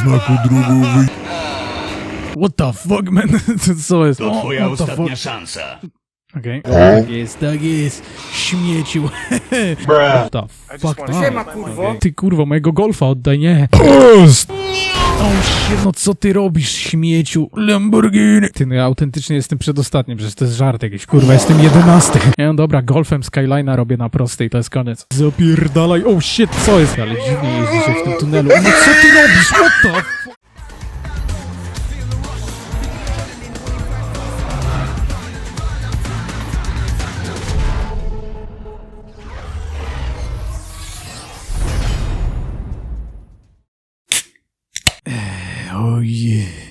znaku. What the fuck, man? Co- Co jest? To twoja what the ostatnia fuck? szansa. Okej. Tak jest, tak jest. Śmieciu. What the fuck? Siema, kurwo. Ty kurwa, mojego golfa oddaj, nie. O no co ty robisz, śmieciu? Lamborghini. Ty, no ja autentycznie jestem przedostatnim, przecież to jest żart jakiś. Kurwa, jestem jedenasty. Nie, no dobra, golfem Skyline'a robię na prostej, to jest koniec. Zapierdalaj, oh shit, co jest? Ale dziwnie jeździ się w tym tunelu. No co ty robisz, what the fuck? Ojej.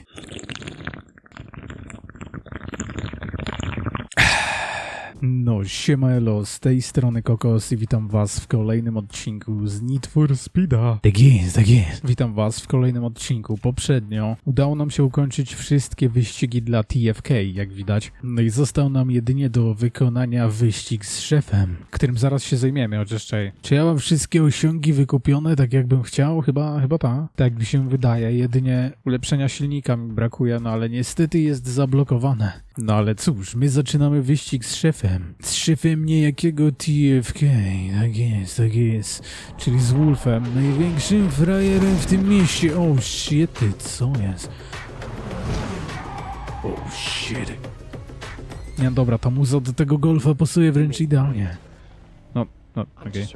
No, siema elo, z tej strony Kokos i witam was w kolejnym odcinku z Need for Speeda. Tak jest, tak jest. Witam was w kolejnym odcinku. Poprzednio udało nam się ukończyć wszystkie wyścigi dla TFK, jak widać. No i został nam jedynie do wykonania wyścig z szefem, którym zaraz się zajmiemy, chociaż czekaj. Czy ja mam wszystkie osiągi wykupione tak jakbym chciał? Chyba, chyba ta. Tak mi się wydaje. Jedynie ulepszenia silnika mi brakuje, no ale niestety jest zablokowane. No ale cóż, my zaczynamy wyścig z szefem. Z szefem niejakiego TFK. Tak jest, tak jest. Czyli z Wolfem, największym frajerem w tym mieście. O oh, shit, ty, co jest? O oh, shit. Nie, dobra, ta muza do tego golfa pasuje wręcz idealnie. No, no, okej. just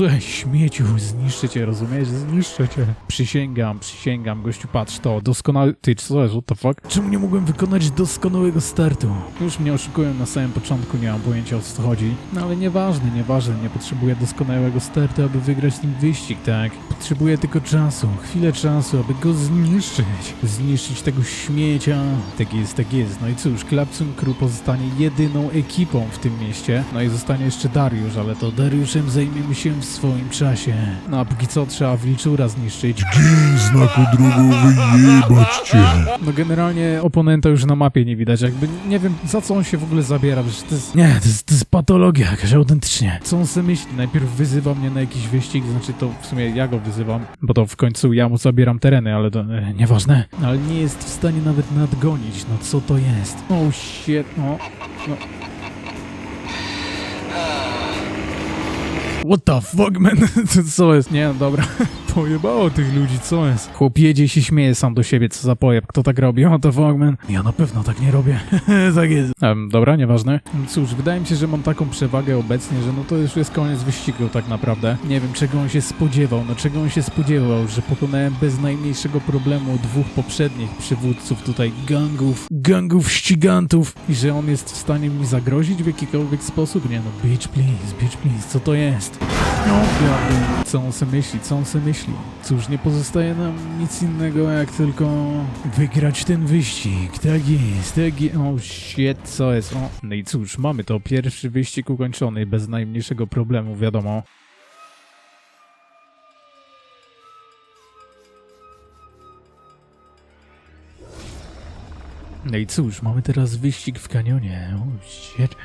Słuchaj, śmieciu, zniszczę cię, rozumiesz? Zniszczę cię. Przysięgam, przysięgam, gościu, patrz to, doskonały... Ty, co jest, what the fuck? Czemu nie mogłem wykonać doskonałego startu? Już mnie oszukują na samym początku, nie mam pojęcia o co chodzi. No ale nieważne, nieważne, nie potrzebuję doskonałego startu, aby wygrać ten wyścig, tak? Potrzebuję tylko czasu, chwilę czasu, aby go zniszczyć. Zniszczyć tego śmiecia. Tak jest, tak jest. No i cóż, Klapsum Crew pozostanie jedyną ekipą w tym mieście. No i zostanie jeszcze Dariusz, ale to Dariuszem zajmiemy się w swoim czasie. No a póki co trzeba Wilczura zniszczyć. Dzień znaku drogowy, jebać cię. No generalnie oponenta już na mapie nie widać, jakby nie wiem za co on się w ogóle zabiera, przecież to jest... Nie, to jest, to jest patologia jakaś, autentycznie. Co on sobie myśli? Najpierw wyzywa mnie na jakiś wyścig, znaczy to w sumie ja go wyzywam, bo to w końcu ja mu zabieram tereny, ale to e, nieważne. Ale nie jest w stanie nawet nadgonić, no co to jest? Oh shit, no... no. What the fuck, man? Co- jest? Nie, no dobra. Pojebało tych ludzi, co jest? Chłop jedzie się śmieje sam do siebie, co za pojeb. Kto tak robi? What the fuck, man? Ja na pewno tak nie robię. tak jest. Um, dobra, nieważne. Cóż, wydaje mi się, że mam taką przewagę obecnie, że no to już jest koniec wyścigu tak naprawdę. Nie wiem, czego on się spodziewał. No czego on się spodziewał? Że pokonałem bez najmniejszego problemu dwóch poprzednich przywódców tutaj gangów, gangów ścigantów i że on jest w stanie mi zagrozić w jakikolwiek sposób? Nie no, bitch please, bitch please, co to jest? No, ja- co on se myśli, co on se myśli? Cóż, nie pozostaje nam nic innego, jak tylko wygrać ten wyścig. Tak jest, tak jest. O, shit, co jest? O, no i cóż, mamy to. Pierwszy wyścig ukończony, bez najmniejszego problemu, wiadomo. No i cóż, mamy teraz wyścig w kanionie. O, shit.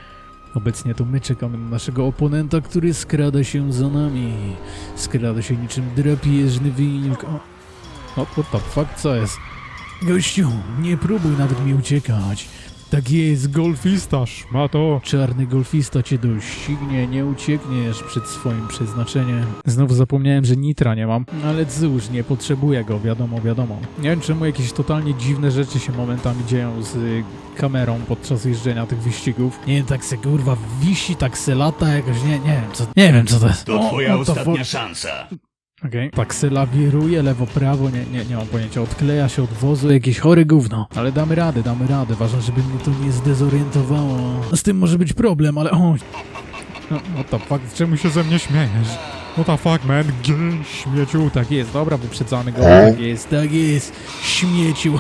Obecnie to my czekamy na naszego oponenta, który skrada się za nami. Skrada się niczym drapieżny wilk. O, o what the fuck, co jest? Gościu, nie próbuj nawet mi uciekać. Tak jest, golfista, szmato. Czarny golfista cię doścignie, nie uciekniesz przed swoim przeznaczeniem. Znowu zapomniałem, że nitra nie mam, ale cóż, nie potrzebuję go, wiadomo, wiadomo. Nie wiem, czemu jakieś totalnie dziwne rzeczy się momentami dzieją z y, kamerą podczas jeżdżenia tych wyścigów. Nie wiem, tak se kurwa wisi, tak se lata jakoś, nie, nie wiem, co, nie wiem co to jest. To O, twoja ostatnia szansa. Okej. Tak se lawiruje lewo, prawo, nie, nie, nie mam pojęcia, odkleja się od wozu, jakieś chory gówno. Ale damy radę, damy radę, ważne, żeby mnie to nie zdezorientowało. Z tym może być problem, ale o... No, what the fuck, czemu się ze mnie śmiejesz? What the fuck, man, gay, śmieciu. Tak jest, dobra, wyprzedzamy go, tak jest, tak jest, śmieciu.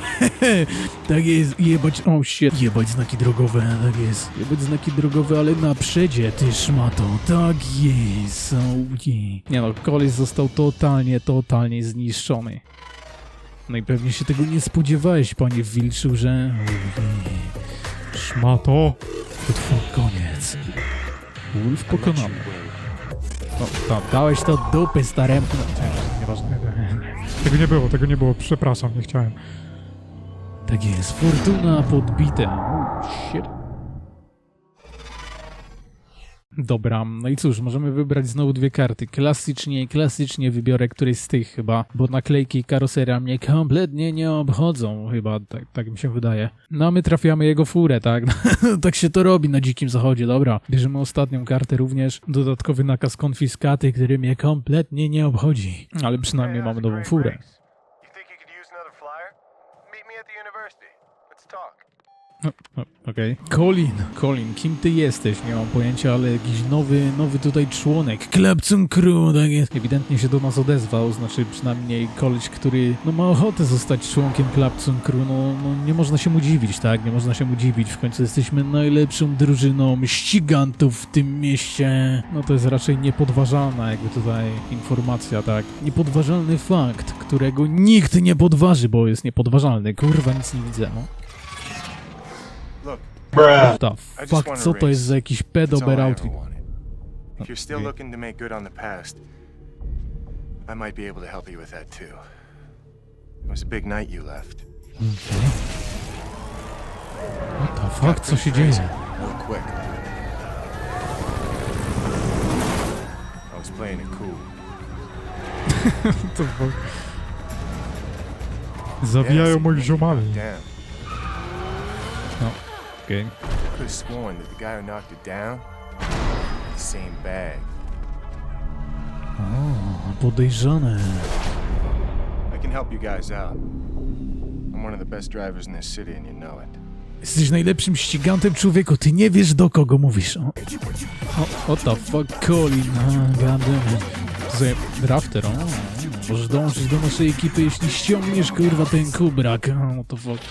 tak jest, jebać, oh shit, jebać znaki drogowe, tak jest. Jebać znaki drogowe, ale na przedzie, ty szmato, tak jest, oh yeah. Nie no, koleś został totalnie, totalnie zniszczony. No i pewnie się tego nie spodziewałeś, panie Wilczu, że... Szmato, to twój koniec. Wolf pokonany. O, to, dałeś to dupy staremu. No, nie, nieważne. Tego nie było, tego nie było, przepraszam, nie chciałem. Tak jest, fortuna podbite. Oh, shit. Dobra, no i cóż, możemy wybrać znowu dwie karty. Klasycznie i klasycznie wybiorę któryś z tych chyba, bo naklejki karosera mnie kompletnie nie obchodzą, chyba, tak, tak mi się wydaje. No a my trafiamy jego furę, tak? tak się to robi na dzikim zachodzie, dobra. Bierzemy ostatnią kartę również, dodatkowy nakaz konfiskaty, który mnie kompletnie nie obchodzi. Ale przynajmniej mamy nową furę. Okej. Colin, Colin, kim ty jesteś? Nie mam pojęcia, ale jakiś nowy, nowy tutaj członek. Klapcun Crew, tak jest. Ewidentnie się do nas odezwał, znaczy przynajmniej koleś, który no, ma ochotę zostać członkiem Klapcun Crew. No, no nie można się mu dziwić, tak? Nie można się mu dziwić. W końcu jesteśmy najlepszą drużyną ścigantów w tym mieście. No to jest raczej niepodważalna jakby tutaj informacja, tak? Niepodważalny fakt, którego nikt nie podważy, bo jest niepodważalny. Kurwa, nic nie widzę, no. Fuck, co to jest za jakiś pedober outfit? wanted. If you're still Okay. looking to make good on the past, I might be able to help you with that too. It was a big night you left. What the fuck, co się dzieje? Real quick. I was playing it cool. To fuck. Zawijają moich ziomali. Damn. I could have sworn that the guy who knocked it down, the same bag. Podejrzane. I can help you guys out. I'm one of the best drivers in this city, and you know it. Jesteś najlepszym ścigantem człowieku, ty nie wiesz do kogo mówisz. O, o the fuck, Colin, oh, drafter, o, możesz dołączyć do naszej ekipy, jeśli ściągniesz, kurwa, ten kubrak. O, what the fuck.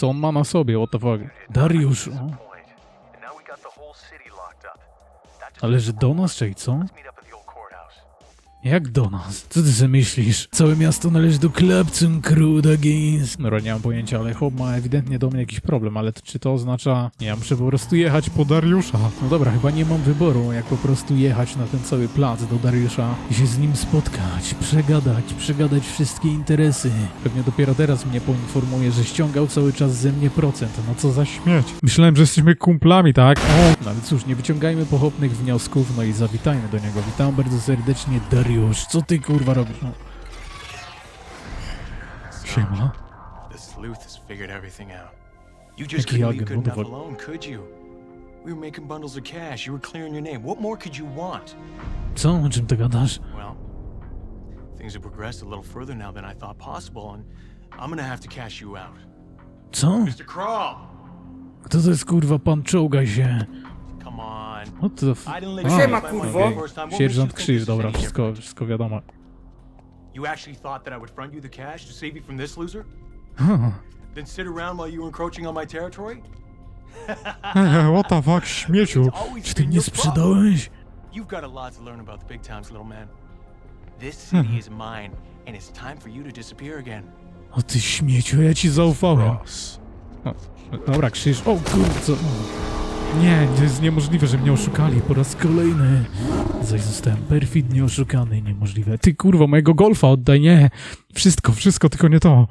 Co on ma na sobie, what the fuck? Dariusz, o. And now we got the whole city locked up. That just Ale że do nas, czyli co? Jak do nas? Co ty sobie myślisz? Całe miasto należy do Klepcun Crew, tak jest. No nie mam pojęcia, ale chłop ma ewidentnie do mnie jakiś problem, ale czy to oznacza... Ja muszę po prostu jechać po Dariusza. No dobra, chyba nie mam wyboru, jak po prostu jechać na ten cały plac do Dariusza i się z nim spotkać, przegadać, przegadać wszystkie interesy. Pewnie dopiero teraz mnie poinformuje, że ściągał cały czas ze mnie procent. No co za śmieć. Myślałem, że jesteśmy kumplami, tak? O, no ale cóż, nie wyciągajmy pochopnych wniosków, no i zawitajmy do niego. Witam bardzo serdecznie, Dariusz. Co ty kurwa robisz? No. Siema. The sleuth has figured everything out. You just Jaki couldn't leave agent, good enough alone, could you? We were making bundles of cash. You were clearing your name. What more could you want? Co? O czym ty gadasz? Well, things have progressed a little further now than I thought possible, and I'm gonna have to cash you out. Co? Mr. Crawl! Kto to jest kurwa pan czołgaj się? What the f... I didn't let A, Siema, kurwo. you Sierżant Krzyż, dobra, wszystko, wszystko wiadomo. You actually thought that I would front you the cash to save you from this loser? Then sit around while you were encroaching on my territory? What the fuck, śmieciu. Czy ty problem. sprzedałeś? You've got a lot to learn about the big times, little man. This city is mine, and it's time for you to disappear again. O ty śmieciu, ja ci zaufałem. Ross. O, dobra, Krzyż. O kurczę. Nie, to jest niemożliwe, że mnie oszukali po raz kolejny. Zaś zostałem perfidnie oszukany, niemożliwe. Ty kurwa, mojego golfa oddaj, nie. Wszystko, wszystko, tylko nie to.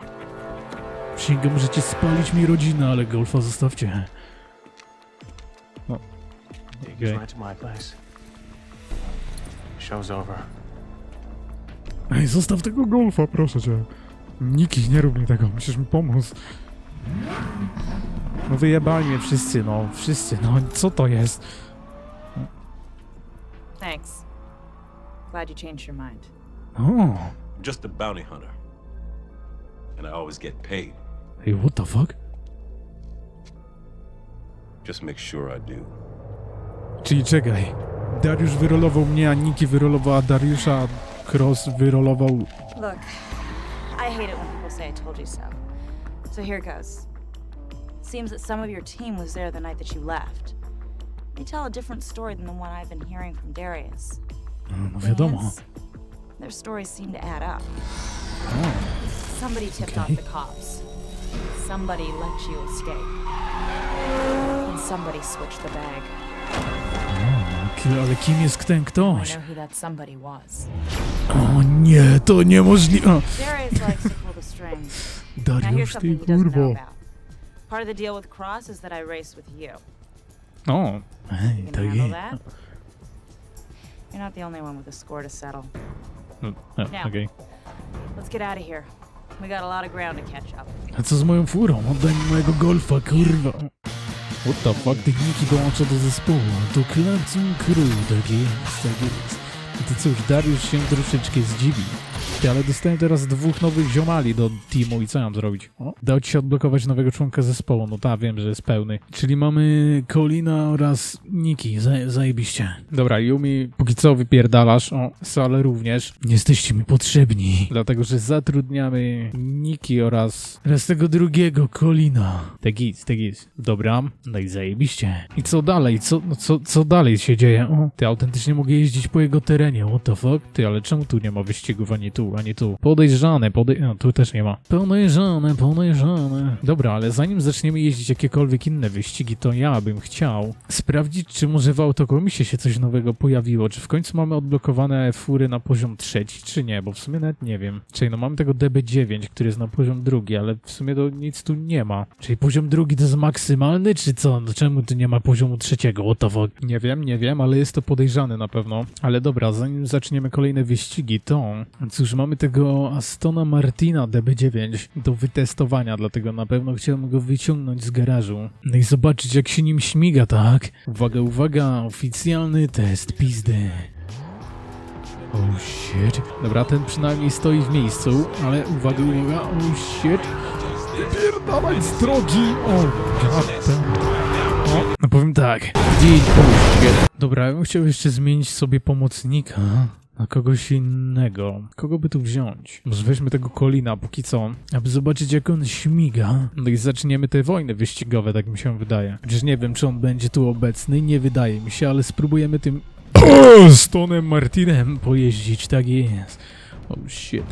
Przysięgam, możecie spalić mi rodzinę, ale golfa zostawcie. O. Take Okej. us right to my place. Show's over. Ej, zostaw tego golfa, proszę cię. Niki, nie rób mi tego, musisz mi pomóc. No wyjebali mnie wszyscy, no, wszyscy, no, co to jest? Thanks. Glad you changed your mind. O, just a bounty hunter. And I always get paid. hey, what the fuck? Just make sure I do. Czyli czekaj, Dariusz wyrolował mnie, a Niki wyrolowała Dariusza, Cross wyrolował... Look, I hate it when people say I told you so. So here goes. Seems that some of your team was there the night that you left. They tell a different story than the one I've been hearing from Darius. No wiadomo. Lance, Their stories seem to add up. Oh. Somebody tipped Okay. off the cops. Somebody let you escape. And somebody switched the bag. Mm, k- Ale kim jest ten I ktoś? know who that somebody was. O nie, to niemożliwe. Darius likes to pull the strings. Now here's Dariusz, ty something he doesn't know kurwo. about. Part of the deal with Cross is that I race with you. O, ej, You tak handle jest. that? You're not the only one with a score to settle. No, e, Okej. Let's get out of here. We got a lot of ground to catch up. A co z moją furą? Oddaj mi mojego golfa, kurwa. What the fuck, techniki dołącza do zespołu. To Clapton Crew, tak jest, tak jest. I to cóż, Dariusz się troszeczkę zdziwi. Ty, ale dostałem teraz dwóch nowych ziomali do teamu i co mam zrobić? O, dał ci się odblokować nowego członka zespołu, no ta, wiem, że jest pełny. Czyli mamy Colina oraz Niki, Zaje, zajebiście. Dobra, Yumi, póki co wypierdalasz, o, Sale również. Nie jesteście mi potrzebni, dlatego, że zatrudniamy Niki oraz, oraz tego drugiego Colina. Tak jest, tak jest. Dobra, no i zajebiście. I co dalej? Co, no co, co dalej się dzieje? O, ty autentycznie mogę jeździć po jego terenie, what the fuck? Ty, ale czemu tu nie ma wyścigów, ani tu, ani tu? Podejrzane, podej... No, tu też nie ma. Podejrzane, podejrzane. Dobra, ale zanim zaczniemy jeździć jakiekolwiek inne wyścigi, to ja bym chciał sprawdzić, czy może w autokomisie się coś nowego pojawiło, czy w końcu mamy odblokowane fury na poziom trzeci, czy nie, bo w sumie nawet nie wiem. Czyli no mamy tego DB9, który jest na poziom drugi, ale w sumie to nic tu nie ma. Czyli poziom drugi to jest maksymalny, czy co? No czemu tu nie ma poziomu trzeciego? What the fuck? Nie wiem, nie wiem, ale jest to podejrzane na pewno. Ale dobra, zanim zaczniemy kolejne wyścigi, to cóż, mamy tego Astona Martina DB9 do wytestowania, dlatego na pewno chciałbym go wyciągnąć z garażu. No i zobaczyć jak się nim śmiga, tak? Uwaga, uwaga, oficjalny test pizdy. Oh shit. Dobra, ten przynajmniej stoi w miejscu, ale uwaga, uwaga, oh shit. Wypierdalaj z drogi! O, goddammit. O, no powiem tak. Oh. Dobra, ja bym chciał jeszcze zmienić sobie pomocnika na kogoś innego. Kogo by tu wziąć? Może weźmy tego Kolina póki co, aby zobaczyć jak on śmiga. No i zaczniemy te wojny wyścigowe, tak mi się wydaje. Chociaż nie wiem, czy on będzie tu obecny, nie wydaje mi się, ale spróbujemy tym Stonem Martinem pojeździć, tak jest. Oh shit.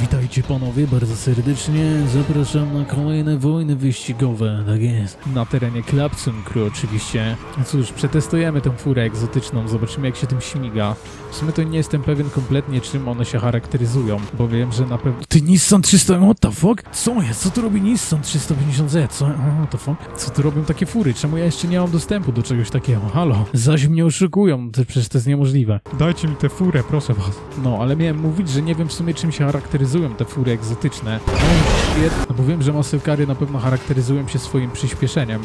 Witajcie panowie bardzo serdecznie. Zapraszam na kolejne wojny wyścigowe, tak jest. Na terenie Clapson Crew oczywiście. Cóż, przetestujemy tę furę egzotyczną, zobaczymy jak się tym śmiga. W sumie to nie jestem pewien kompletnie czym one się charakteryzują, bo wiem, że na pewno... Ty Nissan 300, what the fuck? Co jest? Co tu robi Nissan 350Z? Co? What the fuck? Co tu robią takie fury? Czemu ja jeszcze nie mam dostępu do czegoś takiego? Halo? Zaś mnie oszukują, to przecież to jest niemożliwe. Dajcie mi tę furę, proszę was. No, ale miałem mówić, że nie wiem w sumie czym się charakteryzują te fury egzotyczne. No wiem, że masełkary na pewno charakteryzują się swoim przyspieszeniem.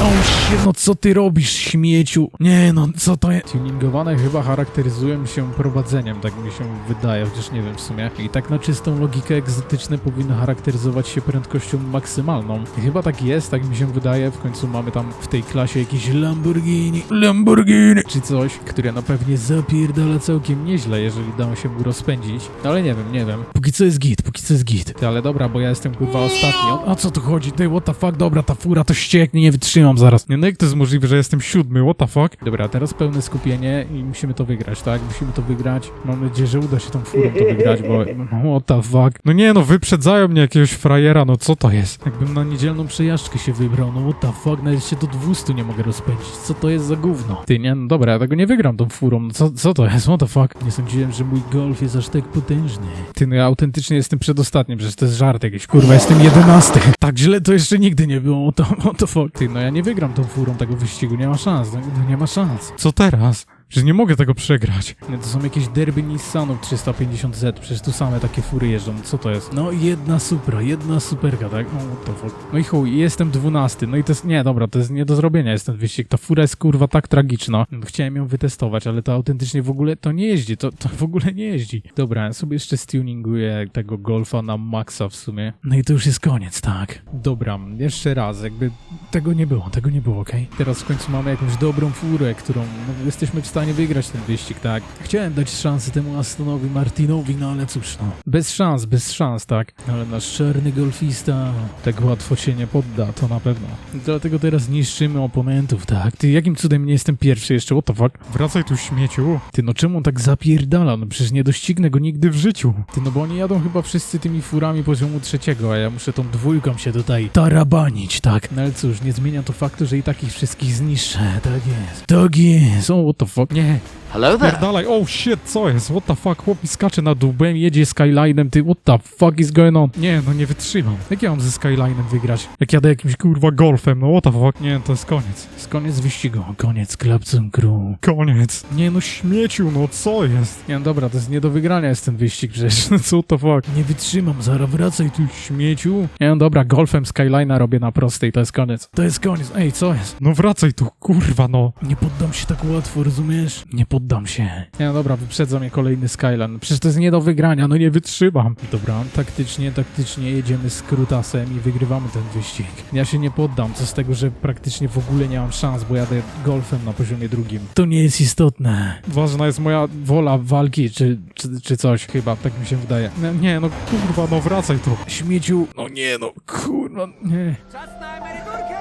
Oh shit, no co ty robisz, śmieciu? Nie no, co to jest? Tuningowane chyba charakteryzują się prowadzeniem, tak mi się wydaje, chociaż nie wiem w sumie. I tak na czystą logikę egzotyczne powinny charakteryzować się prędkością maksymalną. I chyba tak jest, tak mi się wydaje. W końcu mamy tam w tej klasie jakieś Lamborghini, Lamborghini, czy coś, które no pewnie zapierdala całkiem nieźle, jeżeli da się mu rozpędzić. Ale nie wiem, nie wiem. Póki co jest git, póki co jest git. Ty, ale dobra, bo ja jestem kurwa ostatni. O, o co tu chodzi? Ty, what the fuck? Dobra, ta fura to ścieknie, nie wytrzymam zaraz. Nie, no jak to jest możliwe, że jestem siódmy, what the fuck? Dobra, teraz pełne skupienie i musimy to wygrać, tak? Musimy to wygrać. Mam nadzieję, że uda się tą furą to wygrać, bo what the fuck. No nie no, wyprzedzają mnie jakiegoś frajera, no co to jest? Jakbym na niedzielną przejażdżkę się wybrał, no what the fuck, nawet się do 200 nie mogę rozpędzić. Co to jest za gówno? Ty, nie, no dobra, ja tego nie wygram tą furą. No co, co to jest? What the fuck? Nie sądziłem, że mój golf jest aż tak potężny. Ty, no ja autentycznie jestem przedostatnim, przecież to jest żart jakiś. Kurwa, jestem jedenasty. Tak źle to jeszcze nigdy nie było, what the fuck? Ty, no ja nie wygram tą furą tego wyścigu, nie ma szans, no, no nie ma szans. Co teraz? Że nie mogę tego przegrać. To są jakieś derby Nissanów 350Z, przecież tu same takie fury jeżdżą, co to jest? No jedna Supra, jedna superka, tak? No what the fuck. No i chuj, jestem dwunasty, no i to jest, nie, dobra, to jest nie do zrobienia jest ten wyścig, ta fura jest kurwa tak tragiczna. Chciałem ją wytestować, ale to autentycznie w ogóle, to nie jeździ, to, to w ogóle nie jeździ. Dobra, ja sobie jeszcze stuninguję tego Golfa na maksa w sumie. No i to już jest koniec, tak? Dobra, jeszcze raz, jakby Tego nie było, tego nie było, okej? Teraz w końcu mamy jakąś dobrą furę, którą no, jesteśmy w stanie wygrać ten wyścig, tak? Chciałem dać szansę temu Astonowi Martinowi, no ale cóż, no. Bez szans, bez szans, tak? Ale nasz czarny golfista tak łatwo się nie podda, to na pewno. Dlatego teraz niszczymy oponentów, tak? Ty, jakim cudem nie jestem pierwszy jeszcze, what the fuck? Wracaj tu, śmieciu. Ty, no czemu on tak zapierdala? No przecież nie doścignę go nigdy w życiu. Ty, no bo oni jadą chyba wszyscy tymi furami poziomu trzeciego, a ja muszę tą dwójką się tutaj tarabanić, tak? No ale cóż, nie zmienia to faktu, że i takich wszystkich zniszczę, tak jest. Tak jest, o what the fuck, nie. Hello there. Pierdalaj, oh shit, co jest? What the fuck? Chłop mi skacze nad dubem, jedzie Skylinem, ty, what the fuck is going on? Nie, no nie wytrzymam. Jak ja mam ze Skylinem wygrać? Jak jadę jakimś kurwa golfem, no what the fuck? Nie, to jest koniec. Jest koniec wyścigu, koniec Klapcą Crew. Koniec. Nie no, śmieciu, no co jest? Nie, no dobra, to jest nie do wygrania jest ten wyścig przecież, no co to fuck? Nie wytrzymam, zaraz wracaj tu, śmieciu. Nie, no dobra, golfem Skylina robię na prostej, to jest koniec. To jest koniec, ej, co jest? No wracaj tu, kurwa, no. Nie poddam się tak łatwo, rozumiesz? Nie poddam się. Nie, no dobra, wyprzedza mnie kolejny Skyline. Przecież to jest nie do wygrania, no nie wytrzymam. Dobra, taktycznie, taktycznie jedziemy z Krutasem i wygrywamy ten wyścig. Ja się nie poddam, co z tego, że praktycznie w ogóle nie mam szans, bo jadę golfem na poziomie drugim. To nie jest istotne. Ważna jest moja... Wola walki, czy, czy, czy coś chyba, tak mi się wydaje. Nie, nie, no kurwa, no wracaj tu. Śmieciu, no nie no, kurwa, nie. Czas na emeryturkę!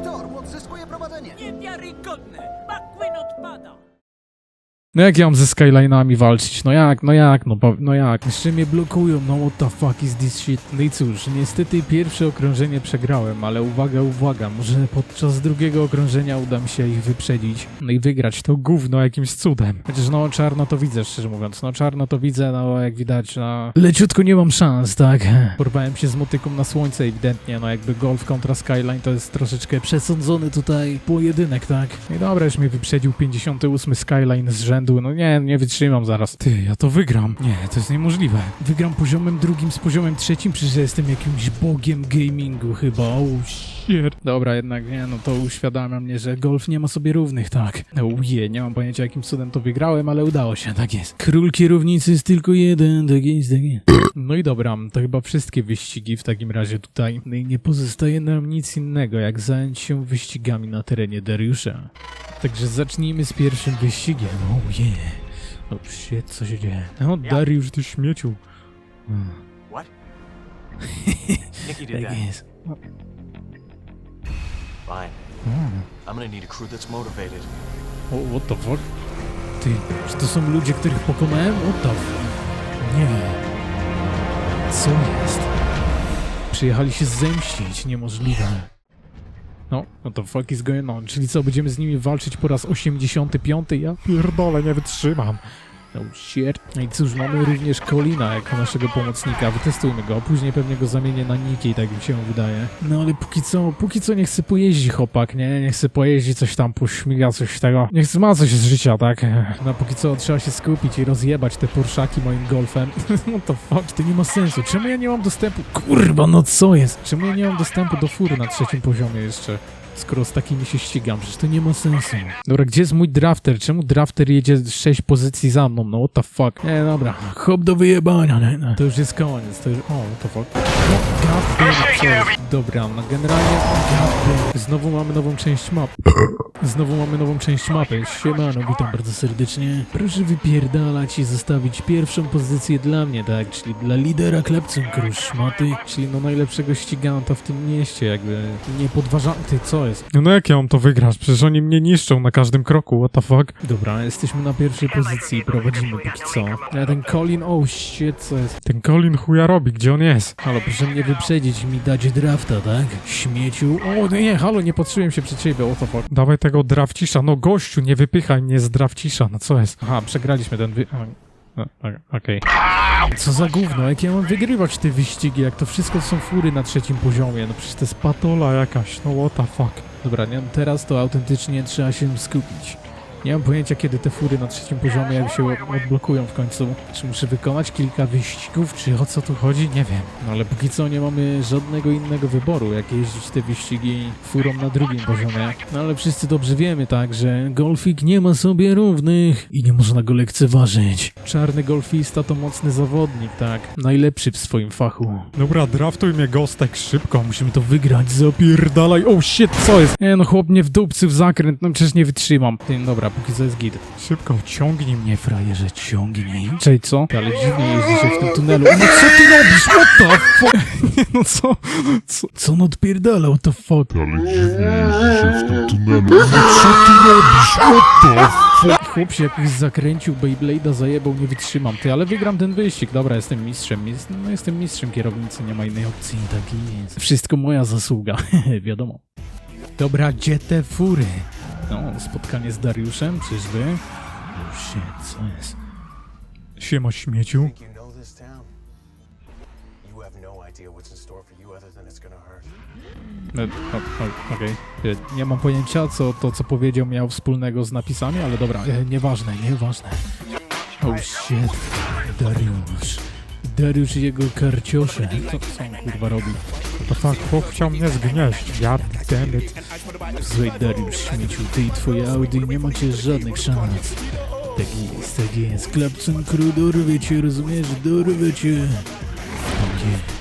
Sztorm odzyskuje prowadzenie. Niewiarygodne! McQueen odpada! No jak ja mam ze Skyline'ami walczyć? No jak, no jak, no, no jak? Jeszcze mnie blokują, no what the fuck is this shit? No i cóż, niestety pierwsze okrążenie przegrałem, ale uwaga, uwaga, może podczas drugiego okrążenia uda mi się ich wyprzedzić, no i wygrać to gówno jakimś cudem. Chociaż no czarno to widzę, szczerze mówiąc, no czarno to widzę, no jak widać, no... Leciutko nie mam szans, tak? Porwałem się z motyką na słońce ewidentnie, no jakby Golf kontra Skyline to jest troszeczkę przesądzony tutaj pojedynek, tak? No i dobra, już mnie wyprzedził 58 Skyline z rzędu, no nie, nie wytrzymam zaraz. Ty, ja to wygram. Nie, to jest niemożliwe. Wygram poziomem drugim z poziomem trzecim, przecież ja jestem jakimś bogiem gamingu chyba, oh shit. Dobra, jednak nie, no to uświadamia mnie, że golf nie ma sobie równych, tak. No je, nie mam pojęcia jakim cudem to wygrałem, ale udało się, tak jest. Król kierownicy jest tylko jeden, tak jest, tak jest. No i dobra, to chyba wszystkie wyścigi w takim razie tutaj. No i nie pozostaje nam nic innego, jak zająć się wyścigami na terenie Dariusza. Także zacznijmy z pierwszym wyścigiem, oh yeah. Oh shit, co się dzieje? No Dariusz, ty śmieciu. What? Nikki did Tak that. jest. Fine. I'm gonna need a crew that's motivated. O, what the fuck? Ty, czy to są ludzie, których pokonałem? What the fuck? Nie. Co jest? Przyjechali się zemścić, niemożliwe. No, no to fuck is going on. Czyli co, będziemy z nimi walczyć po raz 85? Ja Pierdolę, nie wytrzymam. Oh shit. No i cóż, mamy również Colina jako naszego pomocnika. Wytestujmy go, później pewnie go zamienię na Niki, tak mi się wydaje. No ale póki co, póki co nie chcę pojeździć chłopak, nie? Nie chcę pojeździć, coś tam pośmiga, coś tego. Nie chcę ma coś z życia, tak? No póki co trzeba się skupić i rozjebać te Porszaki moim golfem. no to fuck, to nie ma sensu. Czemu ja nie mam dostępu? Kurwa, no co jest? Czemu ja nie mam dostępu do fury na trzecim poziomie jeszcze? Skoro z takimi się ścigam, przecież to nie ma sensu. Dobra, gdzie jest mój drafter? Czemu drafter jedzie 6 pozycji za mną? No what the fuck? Nie, dobra, hop do wyjebania, nie, no. To już jest koniec, to już... O, what the fuck? No, jest? Dobra, no generalnie... goddamn. Znowu mamy nową część map. Znowu mamy nową część mapy. Siemano, witam bardzo serdecznie. Proszę wypierdalać i zostawić pierwszą pozycję dla mnie, tak? Czyli dla lidera klepcem krusz szmaty, czyli no najlepszego ściganta w tym mieście, jakby nie podważa... Ty, co jest? No jak ja mam to wygrać? Przecież oni mnie niszczą na każdym kroku, what the fuck? Dobra, jesteśmy na pierwszej pozycji, prowadzimy póki co. A ten Colin, oh shit, co jest? Ten Colin chuja robi, gdzie on jest? Halo, proszę mnie wyprzedzić i mi dać drafta, tak? Śmieciu. O, nie, nie, halo, nie patrzyłem się przed ciebie, what the fuck? Dawaj tego drawcisza. No gościu, nie wypychaj mnie z drawcisza, no co jest? Aha, przegraliśmy ten wy... no, o- Okej. Co za gówno, jak ja mam wygrywać te wyścigi, jak to wszystko są fury na trzecim poziomie, no przecież to jest pat... Patola jakaś, no what the fuck? Dobra, nie, teraz to autentycznie trzeba się skupić. Nie mam pojęcia, kiedy te fury na trzecim poziomie się odblokują w końcu. Czy muszę wykonać kilka wyścigów, czy o co tu chodzi? Nie wiem. No ale póki co nie mamy żadnego innego wyboru, jak jeździć te wyścigi furą na drugim poziomie. No ale wszyscy dobrze wiemy, tak, że golfik nie ma sobie równych i nie można go lekceważyć. Czarny golfista to mocny zawodnik, tak. Najlepszy w swoim fachu. Dobra, draftuj mnie Gostek szybko. Musimy to wygrać, zapierdalaj. Oh shit, co jest? Nie no, chłop mnie w dupcy w zakręt, no przecież nie wytrzymam. Dobra, póki co jest git. Szybko, ciągnij mnie. Nie frajerze, ciągnij. Cześć, co? Ale dziwnie jeździ się w tym tunelu. No co ty robisz? What the fuck? Nie no, co? Co, co on odpierdala? What the fuck? Chłop się jakiś zakręcił, Beyblade'a zajebał, nie wytrzymam. Ty, ale wygram ten wyścig. Dobra, jestem mistrzem. Jest, no, jestem mistrzem kierownicy, nie ma innej opcji. Tak jest. Wszystko moja zasługa. Wiadomo. Dobra, gdzie te fury? No, spotkanie z Dariuszem, czyżby? Oh shit, co jest? Siema śmieciu. No o- Okej. E, Nie mam pojęcia, co to, co powiedział, miał wspólnego z napisami, ale dobra, e, nieważne, nieważne. Oh shit, Dariusz. Dariusz i jego karciosze. Co, co on kurwa robi? To fuck, chłop chciał mnie zgnieść. Damn it. Słuchaj, Dariusz, śmieciu, ty i twoje Audi nie macie żadnych szans. Tak jest, tak jest. Klapcem kru dorwie cię, rozumiesz? Dorwie cię. Tak jest.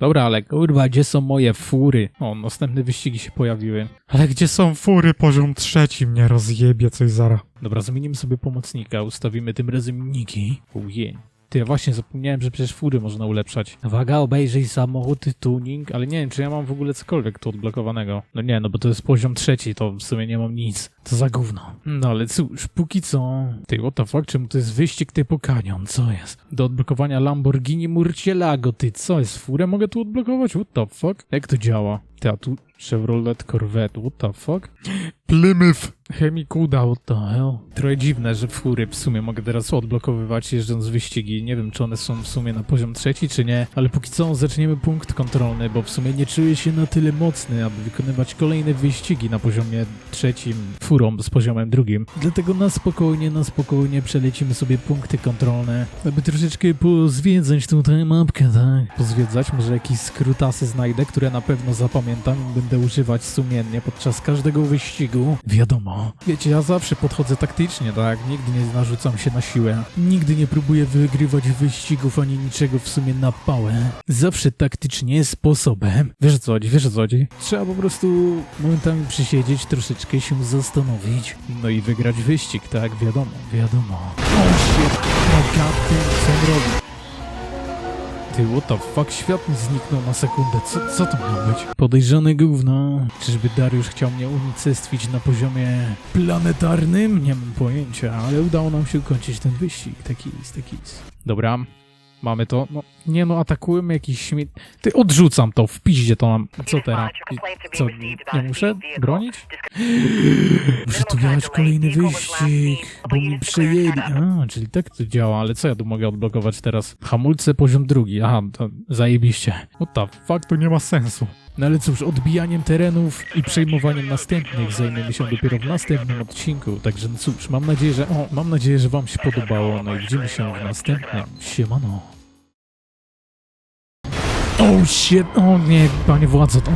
Dobra, ale kurwa, gdzie są moje fury? O, następne wyścigi się pojawiły. Ale gdzie są fury? Poziom trzeci mnie rozjebie coś zara. Dobra, zmienimy sobie pomocnika, ustawimy tym razem Niki. Ujej. Ty, ja właśnie zapomniałem, że przecież fury można ulepszać. Uwaga, obejrzyj samochód, tuning, ale nie wiem, czy ja mam w ogóle cokolwiek tu odblokowanego. No nie, no bo to jest poziom trzeci, to w sumie nie mam nic. To za gówno. No ale cóż, póki co... Ty, what the fuck, czemu to jest wyścig typu kanion? Co jest? Do odblokowania Lamborghini Murcielago, ty, co jest? Furę mogę tu odblokować? What the fuck? Jak to działa? Ty, a tu Chevrolet Corvette, what the fuck? Plymouth. Chemikuda, what the hell? Trochę dziwne, że fury w sumie mogę teraz odblokowywać jeżdżąc wyścigi. Nie wiem, czy one są w sumie na poziom trzeci, czy nie, ale póki co zaczniemy punkt kontrolny, bo w sumie nie czuję się na tyle mocny, aby wykonywać kolejne wyścigi na poziomie trzecim furą z poziomem drugim. Dlatego na spokojnie, na spokojnie przelecimy sobie punkty kontrolne, aby troszeczkę pozwiedzać tutaj mapkę, tak? Pozwiedzać, może jakieś skrótasy znajdę, które na pewno zapamiętam i będę używać sumiennie podczas każdego wyścigu. Wiadomo. Wiecie, ja zawsze podchodzę taktycznie, tak? Nigdy nie narzucam się na siłę. Nigdy nie próbuję wygrywać wyścigów ani niczego w sumie na pałę. Zawsze taktycznie sposobem. Wiesz co chodzi, wiesz co chodzi? Trzeba po prostu momentami przysiedzieć, troszeczkę się zastanowić, no i wygrać wyścig, tak? Wiadomo, wiadomo. O damn, co robi? Ty, what the fuck, świat mi zniknął na sekundę, co, co to miało być? Podejrzane gówno. Czyżby Dariusz chciał mnie unicestwić na poziomie planetarnym? Nie mam pojęcia, ale udało nam się ukończyć ten wyścig. Taki jest, taki jest. Dobra, mamy to. No, nie no, atakujemy jakiś śmiet... Ty, odrzucam to, w piździe to mam. Co teraz? I- Co, nie muszę bronić? Muszę tu jechać kolejny wyścig, bo mi przejęli. A, czyli tak to działa, ale co ja tu mogę odblokować teraz? Hamulce poziom drugi, aha, to zajebiście. What the fuck, to nie ma sensu. No ale cóż, odbijaniem terenów i przejmowaniem następnych zajmiemy się dopiero w następnym odcinku. Także no cóż, mam nadzieję, że o, mam nadzieję, że wam się podobało. No i widzimy się w następnym. Siemano. Oh shit, o nie, panie władzo, to